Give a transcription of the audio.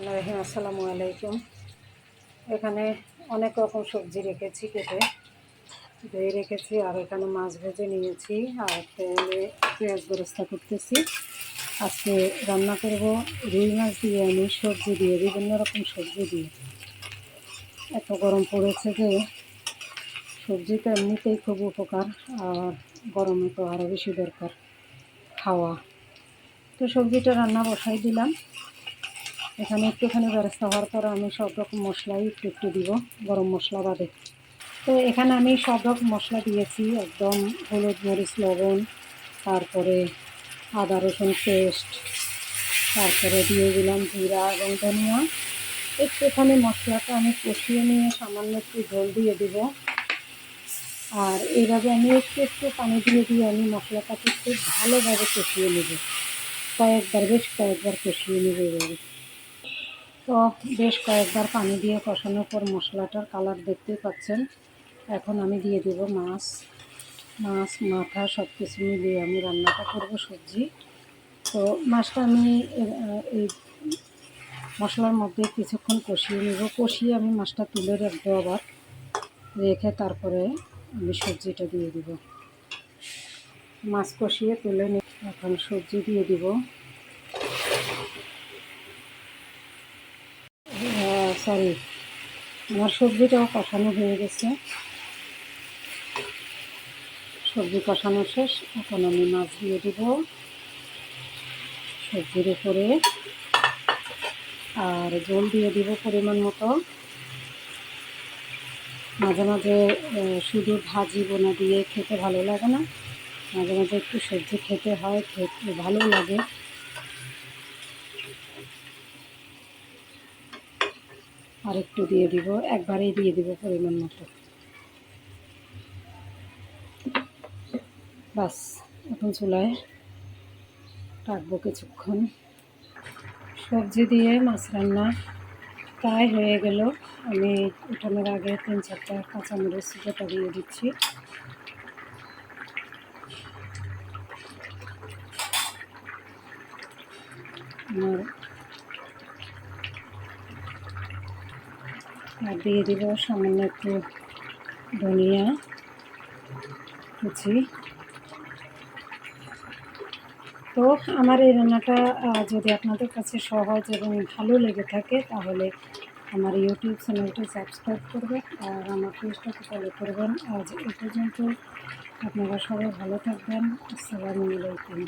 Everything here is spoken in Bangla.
আলাইকুম আসসালামু আলাইকুম। এখানে অনেক রকম সবজি রেখেছি কেটে। ধুয়ে রেখেছি, আর এখানে মাছ ভেজে নিয়েছি, আর তেলে পেঁয়াজ বেরস্তা করতেছি। আজকে রান্না করব রুই মাছ দিয়ে, আমি সবজি দিয়ে, বিভিন্ন রকম সবজি দিয়ে। এত গরম পড়েছে যে সবজি তো এমনিতেই খুব উপকার, আর গরমে তো আরও বেশি দরকার খাওয়া। তো সবজিটা রান্না বসাই দিলাম। এখানে একটুখানি ব্যবস্থা হওয়ার পর আমি সব রকম মশলাই একটু একটু দিব, গরম মশলা বাদে। তো এখানে আমি সব রকম মশলা দিয়েছি, একদম হলুদ, মরিচ, লবণ, তারপরে আদা, রসুন পেস্ট, তারপরে দিয়ে দিলাম জিরা এবং ধনিয়া। একটুখানি মশলাটা আমি কষিয়ে নিয়ে সামান্য একটু জল দিয়ে দিব। আর এইভাবে আমি একটু একটু পানি দিয়ে দিয়ে আমি মশলাটাকে খুব ভালোভাবে কষিয়ে নেব। কয়েকবার, বেশ কয়েকবার কষিয়ে নেব এইভাবে। তো বেশ কয়েকবার পানি দিয়ে কষানোর পর মশলাটার কালার দেখতেই পাচ্ছেন। এখন আমি দিয়ে দেব মাছ। মাছ, মাথা সব কিছু মিলিয়ে আমি রান্নাটা করব সবজি। তো মাছটা আমি এই মশলার মধ্যে কিছুক্ষণ কষিয়ে নেব। কষিয়ে আমি মাছটা তুলে রাখব আবার। রেখে তারপরে আমি সবজিটা দিয়ে দিব। মাছ কষিয়ে তুলে নিয়ে এখন সবজি দিয়ে দিব। সরি আমার সবজিটাও কষানো হয়ে গেছে। সবজি কষানো শেষ, এখন আমি মাছ দিয়ে দিব সবজির উপরে। আর জল দিয়ে দিব পরিমাণ মতো। মাঝে মাঝে শুধু ভাজি বোনা দিয়ে খেতে ভালো লাগে না। মাঝে মাঝে একটু সবজি খেতে হয়, খেতে ভালো লাগে। আর একটু দিয়ে দিব, একবারেই দিয়ে দিব পরিমাণ মতো। বাস, এখন চুলায় রাখব কিছুক্ষণ। সবজি দিয়ে মাছ রান্না প্রায় হয়ে গেল। আমি উঠানোর আগে তিন চারটা কাঁচামরিচ গোটা দিয়ে দিচ্ছি। আমার আর দিয়ে দিব সামান্য একটু ধনিয়া কুচি। তো আমার এই রান্নাটা যদি আপনাদের কাছে সহজ এবং ভালো লেগে থাকে, তাহলে আমার ইউটিউব চ্যানেলটি সাবস্ক্রাইব করবেন আর আমার পেজটাকে ফলো করবেন। আজ এ পর্যন্ত আপনারা সবাই ভালো থাকবেন। আসসালামু আলাইকুম।